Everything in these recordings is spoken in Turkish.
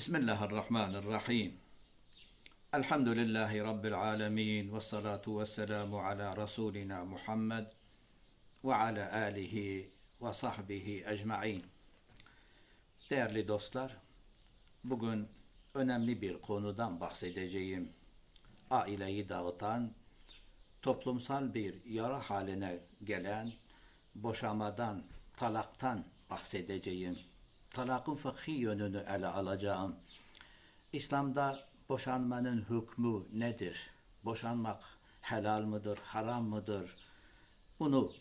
Bismillahirrahmanirrahim. Elhamdülillahi Rabbil alemin ve salatu ve selamu ala Resulina Muhammed ve ala alihi ve sahbihi ecma'in. Değerli dostlar, bugün önemli bir konudan bahsedeceğim. Aileyi dağıtan, toplumsal bir yara haline gelen boşamadan, talaktan bahsedeceğim. Talakın fıkhi yönünü ele alacağım. İslam'da boşanmanın hükmü nedir? Boşanmak helal mıdır, haram mıdır? Bunu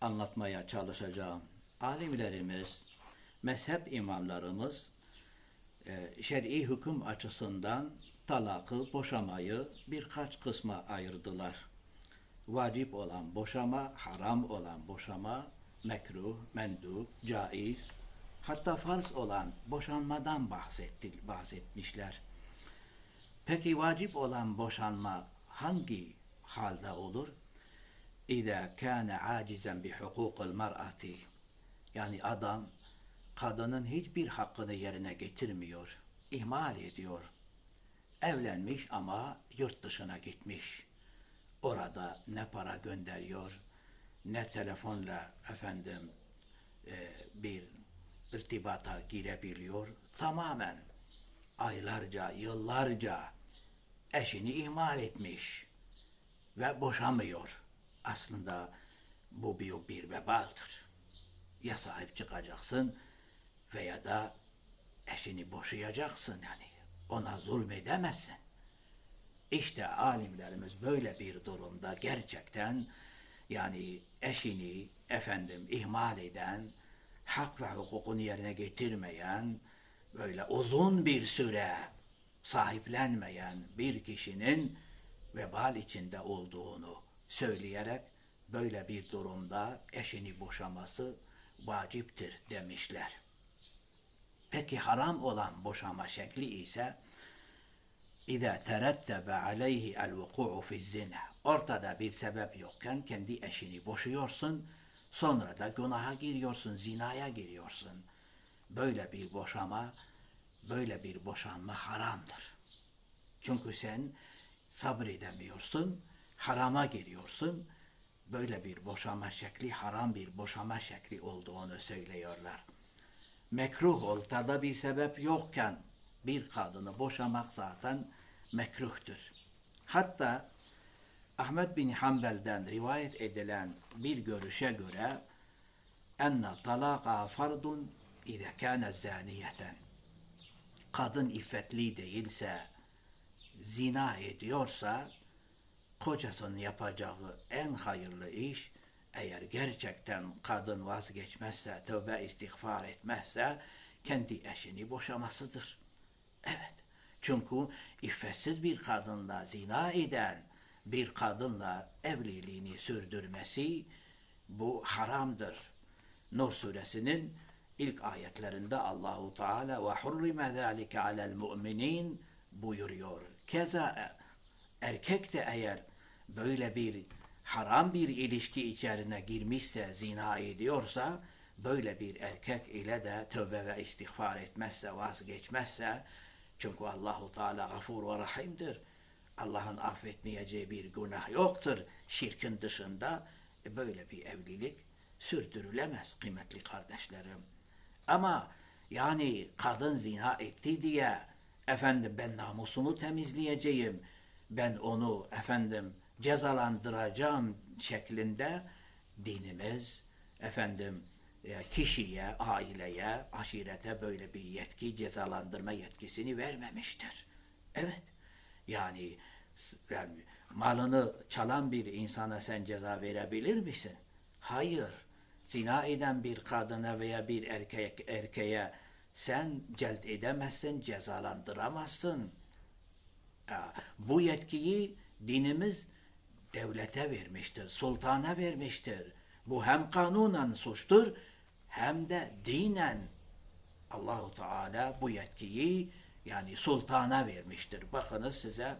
anlatmaya çalışacağım. Alimlerimiz, mezhep imamlarımız e, şer'i hüküm açısından talakı, boşamayı birkaç kısma ayırdılar. Vacip olan boşama, haram olan boşama, mekruh, mendup, caiz, hatta farz olan boşanmadan bahsetti, bahsetmişler. Peki vacip olan boşanma hangi halde olur? İza kana acizan bi hukukul mar'ati. Yani adam kadının hiçbir hakkını yerine getirmiyor, ihmal ediyor. Evlenmiş ama yurt dışına gitmiş. Orada ne para gönderiyor, ne telefonla efendim e, bir irtibata girebiliyor. Tamamen aylarca, yıllarca eşini ihmal etmiş ve boşamıyor. Aslında bu bir, vebaldir. Ya sahip çıkacaksın veya da eşini boşayacaksın yani. Ona zulmedemezsin. İşte alimlerimiz böyle bir durumda gerçekten yani eşini efendim ihmal eden, hak ve hukukunu yerine getirmeyen, böyle uzun bir süre sahiplenmeyen bir kişinin vebal içinde olduğunu söyleyerek böyle bir durumda eşini boşaması vaciptir demişler. Peki haram olan boşama şekli ise terettebe aleyhi el vuku'u fi zina. Ortada bir sebep yokken kendi eşini boşuyorsun, sonra da günaha giriyorsun, zinaya giriyorsun. Böyle bir boşama, böyle bir boşanma haramdır. Çünkü sen sabredemiyorsun, harama giriyorsun. Böyle bir boşama şekli haram bir boşama şekli olduğunu söylüyorlar. Mekruh ortada bir sebep yokken bir kadını boşamak zaten mekruhtur. Hatta Ahmet bin Hanbel'den rivayet edilen bir görüşe göre enne talaka fardun ide kâne zâniyeten kadın iffetli değilse zina ediyorsa kocasının yapacağı en hayırlı iş eğer gerçekten kadın vazgeçmezse, tövbe istiğfar etmezse kendi eşini boşamasıdır. Evet. Çünkü iffetsiz bir kadınla zina eden bir kadınla evliliğini sürdürmesi bu haramdır. Nur suresinin ilk ayetlerinde Allahu Teala ve hurrime zalike alel mu'minin buyuruyor. Keza erkek de eğer böyle bir haram bir ilişki içerisine girmişse, zina ediyorsa, böyle bir erkek ile de tövbe ve istiğfar etmezse, vazgeçmezse, çünkü Allahu Teala gafur ve rahimdir. Allah'ın affetmeyeceği bir günah yoktur şirkin dışında. E böyle bir evlilik sürdürülemez kıymetli kardeşlerim. Ama yani kadın zina etti diye efendim ben namusunu temizleyeceğim, ben onu efendim cezalandıracağım şeklinde dinimiz efendim e, kişiye, aileye, aşirete böyle bir yetki, cezalandırma yetkisini vermemiştir. Evet, yani, yani malını çalan bir insana sen ceza verebilir misin? Hayır. Zina eden bir kadına veya bir erkek erkeğe sen celt edemezsin, cezalandıramazsın. Bu yetkiyi dinimiz devlete vermiştir, sultana vermiştir. Bu hem kanunen suçtur hem de dinen Allahu Teala bu yetkiyi yani sultana vermiştir. Bakınız size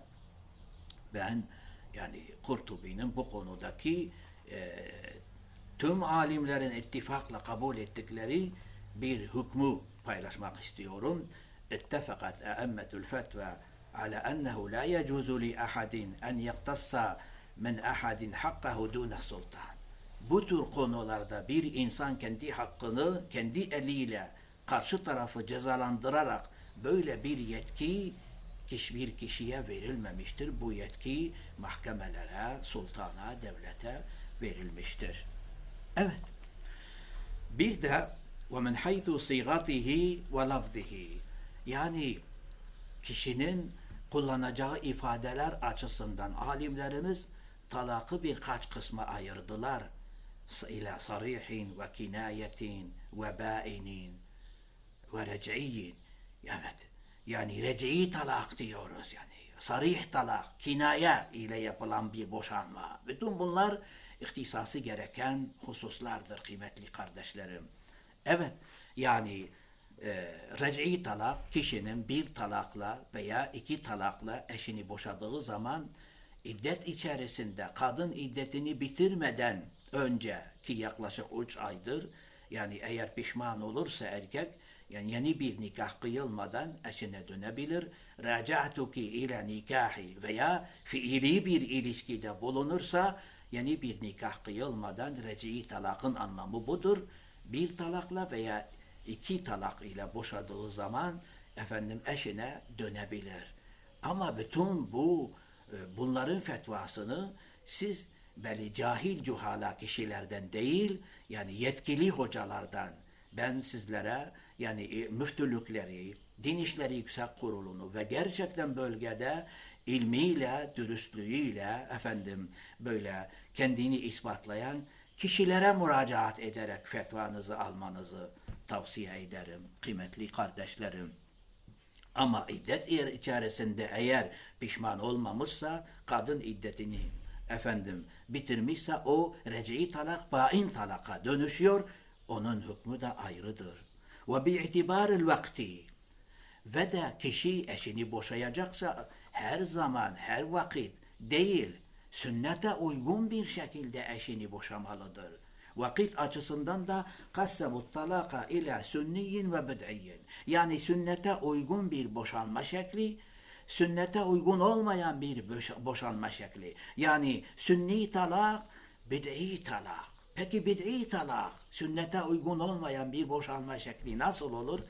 ben yani Kurtubi'nin bu konudaki e, tüm alimlerin ittifakla kabul ettikleri bir hükmü paylaşmak istiyorum. اتفقت أئمة الفتوى على أنه لا يجوز لأحد أن يقتص من أحد حقه دون السلطان. Bu tür konularda bir insan kendi hakkını kendi eliyle karşı tarafı cezalandırarak böyle bir yetki hiçbir kişiye verilmemiştir. Bu yetki mahkemelere, sultana, devlete verilmiştir. Evet. Bir de وَمِنْ حَيْثُ صِيغَتِهِ وَلَفْظِهِ Yani kişinin kullanacağı ifadeler açısından alimlerimiz talakı birkaç kısma ayırdılar. İlâ sarihin ve kinayetin ve bâinin ve rec'iyyin. Evet. Yani reci'i talak diyoruz yani. Sarih talak, kinaye ile yapılan bir boşanma. Bütün bunlar ihtisası gereken hususlardır kıymetli kardeşlerim. Evet, yani e, reci'i talak kişinin bir talakla veya iki talakla eşini boşadığı zaman iddet içerisinde kadın iddetini bitirmeden önce ki yaklaşık üç aydır yani eğer pişman olursa erkek yani yeni bir nikah kıyılmadan eşine dönebilir. Raca'tuki ile nikahi veya fiili bir ilişkide bulunursa yeni bir nikah kıyılmadan reci'i talakın anlamı budur. Bir talakla veya iki talak ile boşadığı zaman efendim eşine dönebilir. Ama bütün bu e, bunların fetvasını siz belli cahil cuhala kişilerden değil yani yetkili hocalardan ben sizlere yani e, müftülükleri, Din İşleri Yüksek Kurulu'nu ve gerçekten bölgede ilmiyle, dürüstlüğüyle efendim böyle kendini ispatlayan kişilere müracaat ederek fetvanızı almanızı tavsiye ederim kıymetli kardeşlerim. Ama iddet içerisinde eğer pişman olmamışsa kadın iddetini efendim bitirmişse o reci'i talak bain talaka dönüşüyor. Onun hükmü de ayrıdır. Bi'itibaril vakti ve de kişi eşini boşayacaksa her zaman, her vakit değil, sünnete uygun bir şekilde eşini boşamalıdır. Vakit açısından da kassemut talaka ila sünniyin ve bid'iyyin. Yani sünnete uygun bir boşanma şekli, sünnete uygun olmayan bir boş- boşanma şekli. Yani sünni talak, bid'i talak. Peki bid'i talak, sünnete uygun olmayan bir boşanma şekli nasıl olur?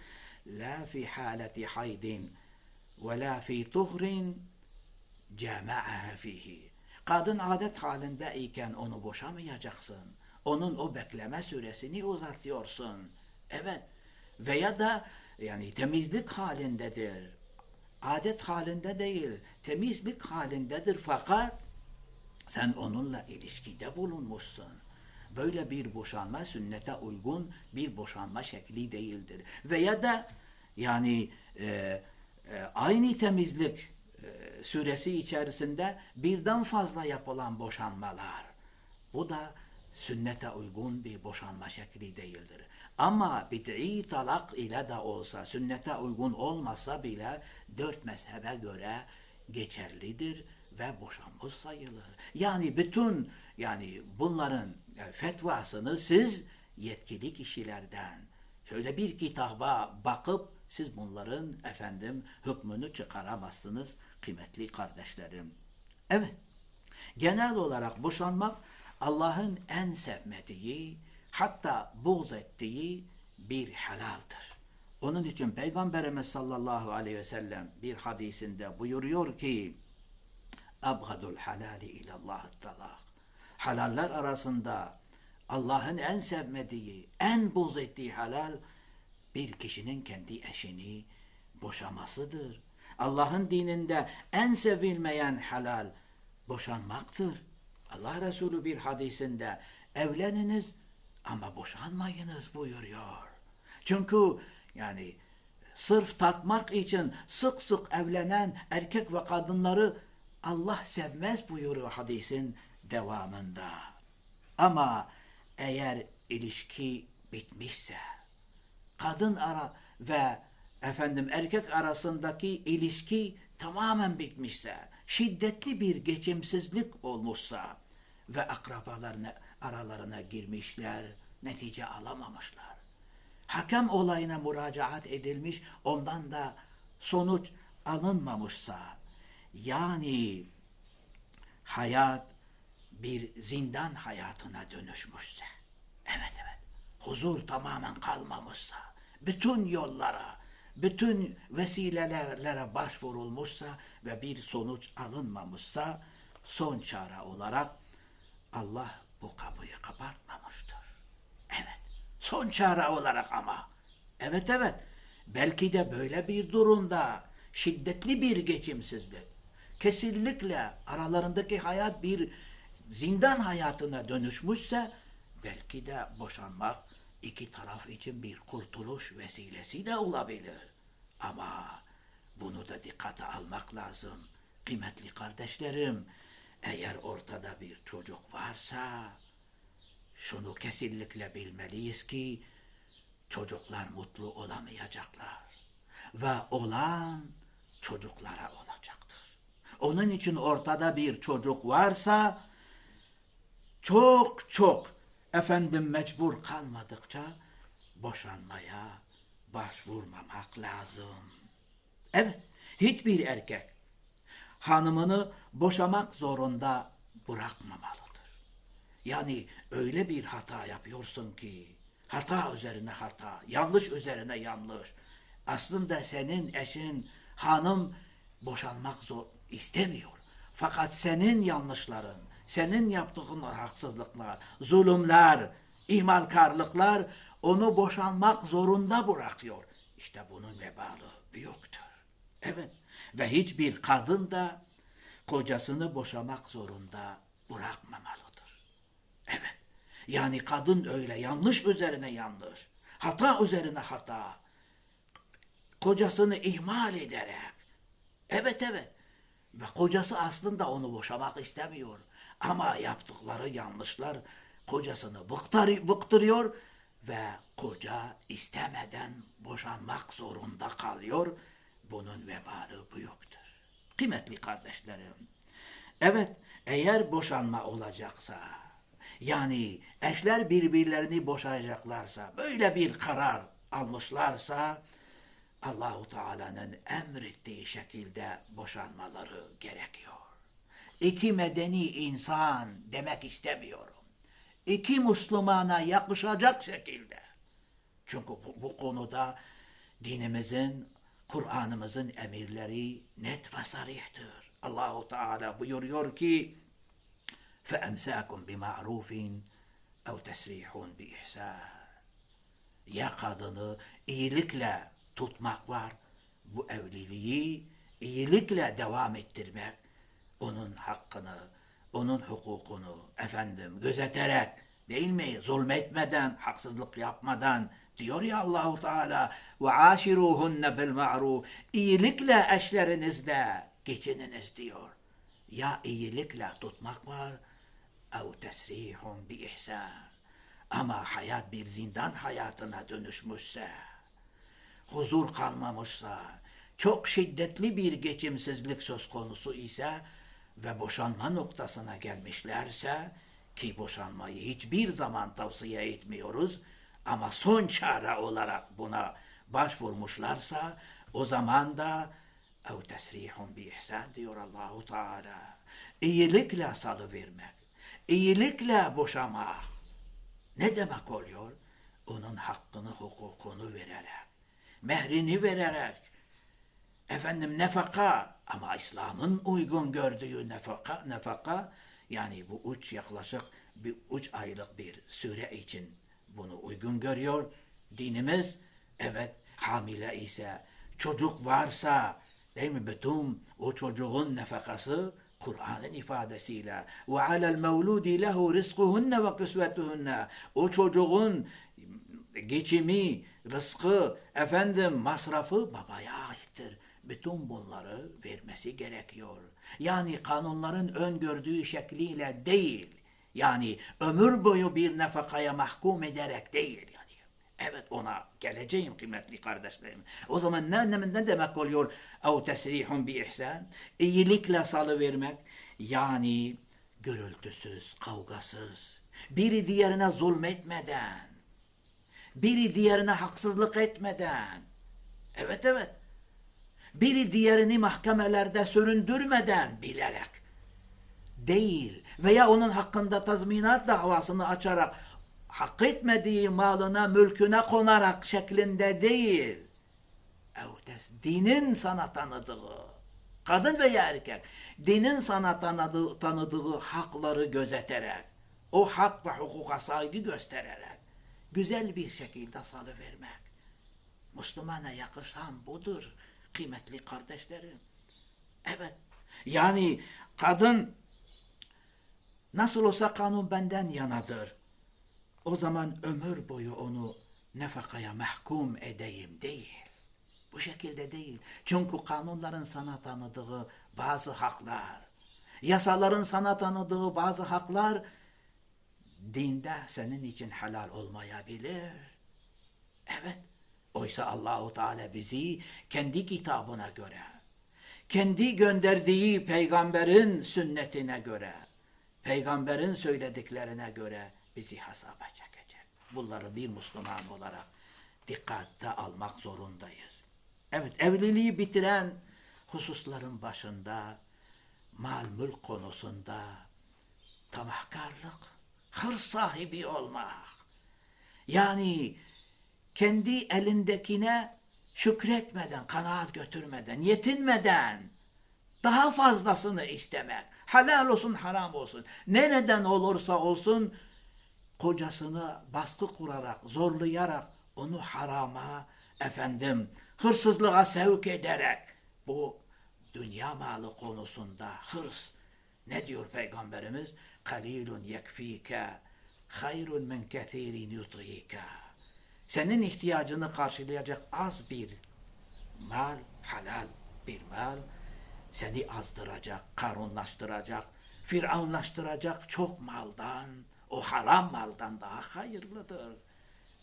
La fi haleti haydin ve la fi tuhrin cema'aha fihi. Kadın adet halinde iken onu boşamayacaksın. Onun o bekleme süresini uzatıyorsun. Evet. Veya da yani temizlik halindedir. Adet halinde değil, temizlik halindedir fakat sen onunla ilişkide bulunmuşsun. Böyle bir boşanma sünnete uygun bir boşanma şekli değildir. Veya da yani e, e, aynı temizlik e, süresi içerisinde birden fazla yapılan boşanmalar. Bu da sünnete uygun bir boşanma şekli değildir. Ama bid'i talak ile de olsa, sünnete uygun olmasa bile dört mezhebe göre geçerlidir ve boşanmış sayılır. Yani bütün yani bunların e, fetvasını siz yetkili kişilerden şöyle bir kitaba bakıp siz bunların efendim hükmünü çıkaramazsınız kıymetli kardeşlerim. Evet. Genel olarak boşanmak Allah'ın en sevmediği hatta buğz ettiği bir helaldir. Onun için Peygamberimiz sallallahu aleyhi ve sellem bir hadisinde buyuruyor ki Abgadul halali ilallah talak. Halaller arasında Allah'ın en sevmediği, en buz ettiği halal bir kişinin kendi eşini boşamasıdır. Allah'ın dininde en sevilmeyen halal boşanmaktır. Allah Resulü bir hadisinde evleniniz ama boşanmayınız buyuruyor. Çünkü yani sırf tatmak için sık sık evlenen erkek ve kadınları Allah sevmez buyuruyor hadisin devamında. Ama eğer ilişki bitmişse, kadın ara ve efendim erkek arasındaki ilişki tamamen bitmişse, şiddetli bir geçimsizlik olmuşsa ve akrabalarına aralarına girmişler, netice alamamışlar. hakem olayına müracaat edilmiş, ondan da sonuç alınmamışsa, yani hayat bir zindan hayatına dönüşmüşse, evet evet, huzur tamamen kalmamışsa, bütün yollara, bütün vesilelerle başvurulmuşsa ve bir sonuç alınmamışsa, son çare olarak Allah bu kapıyı kapatmamıştır. Evet, son çare olarak ama. Evet evet, belki de böyle bir durumda şiddetli bir geçimsizlik, kesinlikle aralarındaki hayat bir zindan hayatına dönüşmüşse belki de boşanmak iki taraf için bir kurtuluş vesilesi de olabilir. Ama bunu da dikkate almak lazım. Kıymetli kardeşlerim, eğer ortada bir çocuk varsa şunu kesinlikle bilmeliyiz ki çocuklar mutlu olamayacaklar. Ve olan çocuklara olacaktır. Onun için ortada bir çocuk varsa çok çok efendim mecbur kalmadıkça boşanmaya başvurmamak lazım. Evet, hiçbir erkek hanımını boşamak zorunda bırakmamalıdır. Yani öyle bir hata yapıyorsun ki hata üzerine hata, yanlış üzerine yanlış. Aslında senin eşin hanım boşanmak zor istemiyor. Fakat senin yanlışların, senin yaptığın haksızlıklar, zulümler, ihmalkarlıklar onu boşanmak zorunda bırakıyor. İşte bunun vebalı büyüktür. Evet ve hiçbir kadın da kocasını boşamak zorunda bırakmamalıdır. Evet yani kadın öyle yanlış üzerine yanlış, hata üzerine hata, kocasını ihmal ederek, evet evet ve kocası aslında onu boşamak istemiyor. Ama yaptıkları yanlışlar kocasını bıktır, bıktırıyor ve koca istemeden boşanmak zorunda kalıyor. Bunun vebalı büyüktür. Kıymetli kardeşlerim, evet eğer boşanma olacaksa, yani eşler birbirlerini boşayacaklarsa, böyle bir karar almışlarsa, Allahu Teala'nın emrettiği şekilde boşanmaları gerekiyor. İki medeni insan demek istemiyorum. İki Müslümana yakışacak şekilde. Çünkü bu, bu konuda dinimizin, Kur'an'ımızın emirleri net ve sarihtir. Allahu Teala buyuruyor ki: "Feemsakum bima'rufin ev tesrihun biihsan." Ya kadını iyilikle tutmak var, bu evliliği iyilikle devam ettirmek, onun hakkını, onun hukukunu efendim gözeterek değil mi? Zulmetmeden, haksızlık yapmadan diyor ya Allahu Teala ve aşiruhunne bil ma'ruf iyilikle eşlerinizle geçininiz diyor. Ya iyilikle tutmak var ev tesrihun bi ihsan. Ama hayat bir zindan hayatına dönüşmüşse, huzur kalmamışsa, çok şiddetli bir geçimsizlik söz konusu ise ve boşanma noktasına gelmişlerse ki boşanmayı hiçbir zaman tavsiye etmiyoruz ama son çare olarak buna başvurmuşlarsa o zaman da ev tesrihun bi ihsan diyor Allahu Teala. İyilikle salıvermek, iyilikle boşamak. Ne demek oluyor? Onun hakkını, hukukunu vererek, mehrini vererek, efendim nefaka ama İslam'ın uygun gördüğü nefaka, nefaka yani bu üç yaklaşık bir üç aylık bir süre için bunu uygun görüyor. Dinimiz evet hamile ise çocuk varsa değil mi? Bütün o çocuğun nefakası Kur'an'ın ifadesiyle. Ve alel mevludi lehu rizkuhunne ve kısvetuhunne o çocuğun geçimi, rızkı, efendim masrafı babaya aittir. Bütün bunları vermesi gerekiyor. Yani kanunların öngördüğü şekliyle değil. Yani ömür boyu bir nefakaya mahkum ederek değil yani. Evet ona geleceğim kıymetli kardeşlerim. O zaman ne, ne, ne demek oluyor? Ev tesrihun bi ihsan. İyilikle salıvermek. Yani gürültüsüz, kavgasız, biri diğerine zulmetmeden, Biri diğerine haksızlık etmeden. Evet evet. Biri diğerini mahkemelerde süründürmeden bilerek değil veya onun hakkında tazminat davasını açarak hak etmediği malına mülküne konarak şeklinde değil. Evdes dinin sana tanıdığı kadın veya erkek dinin sana tanıdığı, tanıdığı hakları gözeterek o hak ve hukuka saygı göstererek güzel bir şekilde salıvermek. Müslümana yakışan budur kıymetli kardeşlerim. Evet. Yani kadın nasıl olsa kanun benden yanadır. O zaman ömür boyu onu nefakaya mahkum edeyim değil. Bu şekilde değil. Çünkü kanunların sana tanıdığı bazı haklar, yasaların sana tanıdığı bazı haklar dinde senin için helal olmayabilir. Evet. Oysa Allahu Teala bizi kendi kitabına göre, kendi gönderdiği peygamberin sünnetine göre, peygamberin söylediklerine göre bizi hesaba çekecek. Bunları bir Müslüman olarak dikkatte almak zorundayız. Evet, evliliği bitiren hususların başında mal mülk konusunda tamahkarlık, hırs sahibi olmak. Yani kendi elindekine şükretmeden, kanaat götürmeden, yetinmeden daha fazlasını istemek. Helal olsun, haram olsun. Nereden olursa olsun kocasını baskı kurarak, zorlayarak onu harama, efendim, hırsızlığa sevk ederek bu dünya malı konusunda hırs ne diyor Peygamberimiz? Kalilun yekfike hayrun min kethirin yutrika. Senin ihtiyacını karşılayacak az bir mal, halal bir mal seni azdıracak, karunlaştıracak, firavunlaştıracak çok maldan, o haram maldan daha hayırlıdır.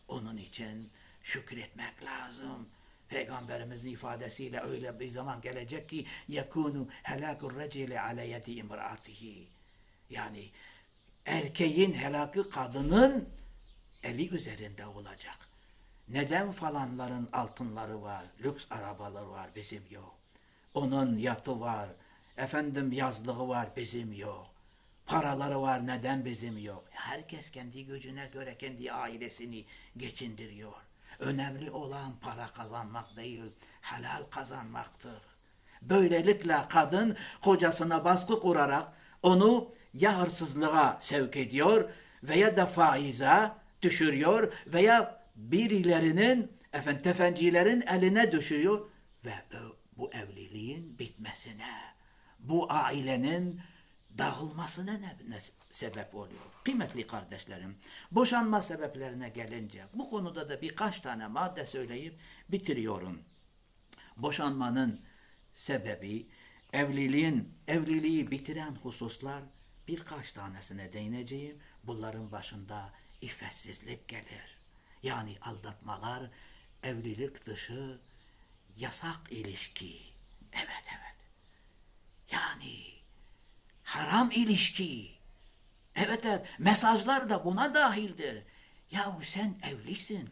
Onun için şükretmek lazım. Peygamberimizin ifadesiyle öyle bir zaman gelecek ki yekunu helakur recili ala yedi imraatihi. Yani erkeğin helakı kadının eli üzerinde olacak. Neden falanların altınları var, lüks arabaları var, bizim yok. Onun yatı var, efendim yazlığı var, bizim yok. Paraları var, neden bizim yok? Herkes kendi gücüne göre kendi ailesini geçindiriyor. Önemli olan para kazanmak değil, helal kazanmaktır. Böylelikle kadın kocasına baskı kurarak onu ya hırsızlığa sevk ediyor veya da faize düşürüyor veya birilerinin efendim tefencilerin eline düşüyor ve bu evliliğin bitmesine, bu ailenin dağılmasına ne, ne sebep oluyor? Kıymetli kardeşlerim, boşanma sebeplerine gelince bu konuda da birkaç tane madde söyleyip bitiriyorum. Boşanmanın sebebi, evliliğin, evliliği bitiren hususlar birkaç tanesine değineceğim. Bunların başında iffetsizlik gelir. Yani aldatmalar, evlilik dışı, yasak ilişki. Evet evet. Yani haram ilişki. Evet evet. Mesajlar da buna dahildir. Yahu sen evlisin.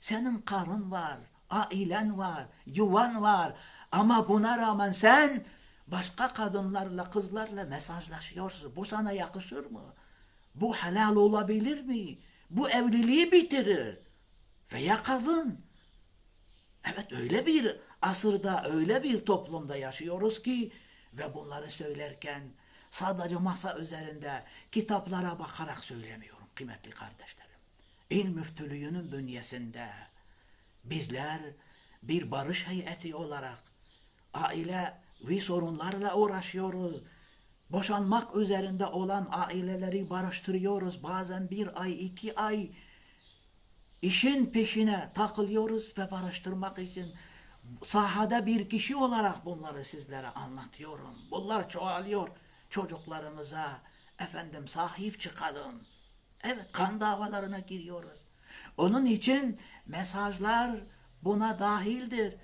Senin karın var, ailen var, yuvan var. Ama buna rağmen sen başka kadınlarla, kızlarla mesajlaşıyorsun. Bu sana yakışır mı? Bu helal olabilir mi? Bu evliliği bitirir. Veya kadın. Evet öyle bir asırda, öyle bir toplumda yaşıyoruz ki ve bunları söylerken sadece masa üzerinde kitaplara bakarak söylemiyorum kıymetli kardeşlerim. İl müftülüğünün bünyesinde bizler bir barış heyeti olarak aile ve sorunlarla uğraşıyoruz. Boşanmak üzerinde olan aileleri barıştırıyoruz. Bazen bir ay, iki ay işin peşine takılıyoruz ve barıştırmak için sahada bir kişi olarak bunları sizlere anlatıyorum. Bunlar çoğalıyor. Çocuklarımıza efendim sahip çıkalım. Evet kan davalarına giriyoruz. Onun için mesajlar buna dahildir.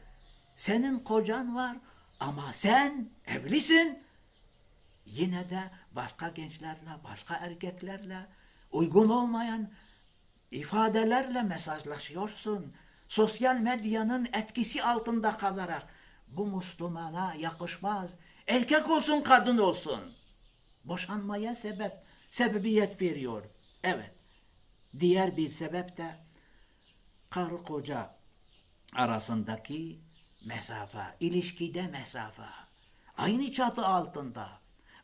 Senin kocan var ama sen evlisin. Yine de başka gençlerle, başka erkeklerle uygun olmayan ifadelerle mesajlaşıyorsun. Sosyal medyanın etkisi altında kalarak bu Müslümana yakışmaz. Erkek olsun kadın olsun. Boşanmaya sebep, sebebiyet veriyor. Evet. Diğer bir sebep de karı koca arasındaki mesafe, ilişkide mesafe. Aynı çatı altında,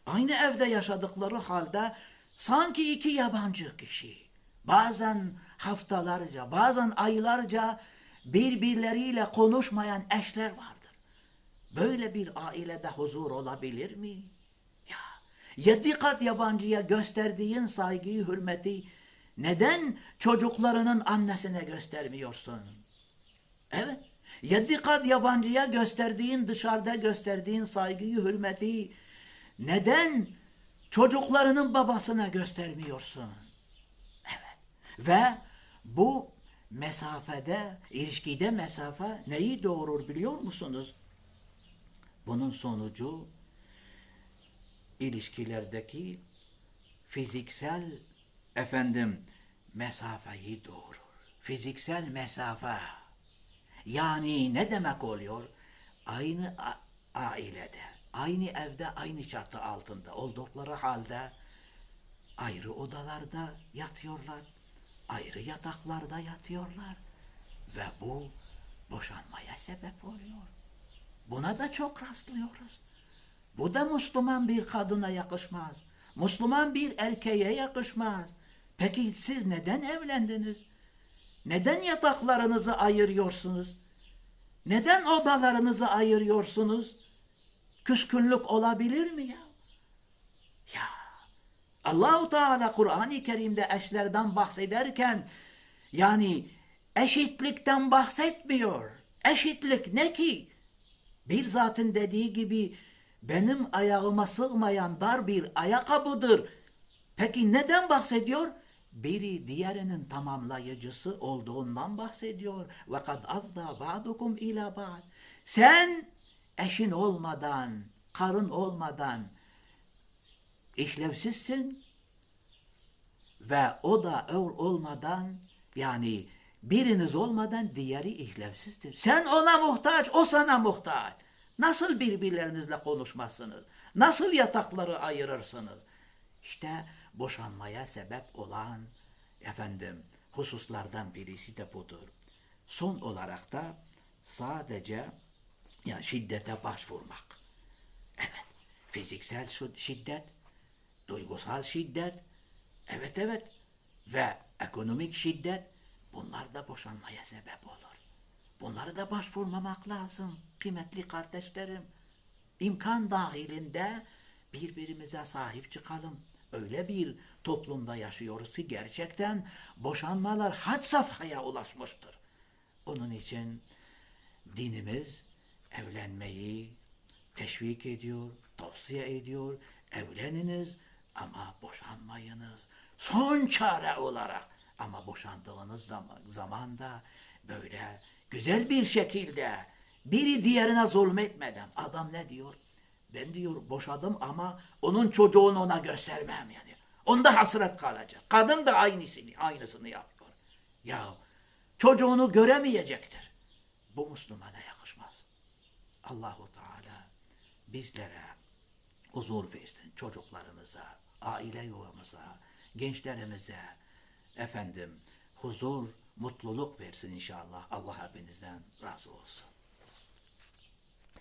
aynı evde yaşadıkları halde sanki iki yabancı kişi. Bazen haftalarca, bazen aylarca birbirleriyle konuşmayan eşler vardır. Böyle bir ailede huzur olabilir mi? Ya, yedi kat yabancıya gösterdiğin saygıyı, hürmeti neden çocuklarının annesine göstermiyorsun? Evet. Yedi kat yabancıya gösterdiğin, dışarıda gösterdiğin saygıyı, hürmeti neden çocuklarının babasına göstermiyorsun? Evet. Ve bu mesafede, ilişkide mesafe neyi doğurur biliyor musunuz? Bunun sonucu ilişkilerdeki fiziksel efendim mesafeyi doğurur. Fiziksel mesafe. Yani ne demek oluyor? Aynı ailede, aynı evde, aynı çatı altında oldukları halde ayrı odalarda yatıyorlar, ayrı yataklarda yatıyorlar ve bu boşanmaya sebep oluyor. Buna da çok rastlıyoruz. Bu da Müslüman bir kadına yakışmaz. Müslüman bir erkeğe yakışmaz. Peki siz neden evlendiniz? Neden yataklarınızı ayırıyorsunuz? Neden odalarınızı ayırıyorsunuz? Küskünlük olabilir mi ya? Ya Allahu Teala Kur'an-ı Kerim'de eşlerden bahsederken yani eşitlikten bahsetmiyor. Eşitlik ne ki? Bir zatın dediği gibi benim ayağıma sığmayan dar bir ayakkabıdır. Peki neden bahsediyor? Biri diğerinin tamamlayıcısı olduğundan bahsediyor. Ve kad afda ba'dukum ila ba'd. Sen eşin olmadan, karın olmadan işlevsizsin ve o da ol olmadan yani biriniz olmadan diğeri işlevsizdir. Sen ona muhtaç, o sana muhtaç. Nasıl birbirlerinizle konuşmazsınız? Nasıl yatakları ayırırsınız? İşte boşanmaya sebep olan efendim hususlardan birisi de budur. Son olarak da sadece yani şiddete başvurmak. Evet, fiziksel şi- şiddet, duygusal şiddet, evet evet ve ekonomik şiddet bunlar da boşanmaya sebep olur. Bunları da başvurmamak lazım kıymetli kardeşlerim. İmkan dahilinde birbirimize sahip çıkalım. Öyle bir toplumda yaşıyoruz ki gerçekten boşanmalar had safhaya ulaşmıştır. Onun için dinimiz evlenmeyi teşvik ediyor, tavsiye ediyor. Evleniniz ama boşanmayınız. Son çare olarak ama boşandığınız zaman, zamanda böyle güzel bir şekilde biri diğerine zulmetmeden adam ne diyor? Ben diyor boşadım ama onun çocuğunu ona göstermem yani. Onda hasret kalacak. Kadın da aynısını, aynısını yapıyor. Ya çocuğunu göremeyecektir. Bu Müslümana yakışmaz. Allahu Teala bizlere huzur versin çocuklarımıza, aile yuvamıza, gençlerimize efendim huzur, mutluluk versin inşallah. Allah hepinizden razı olsun.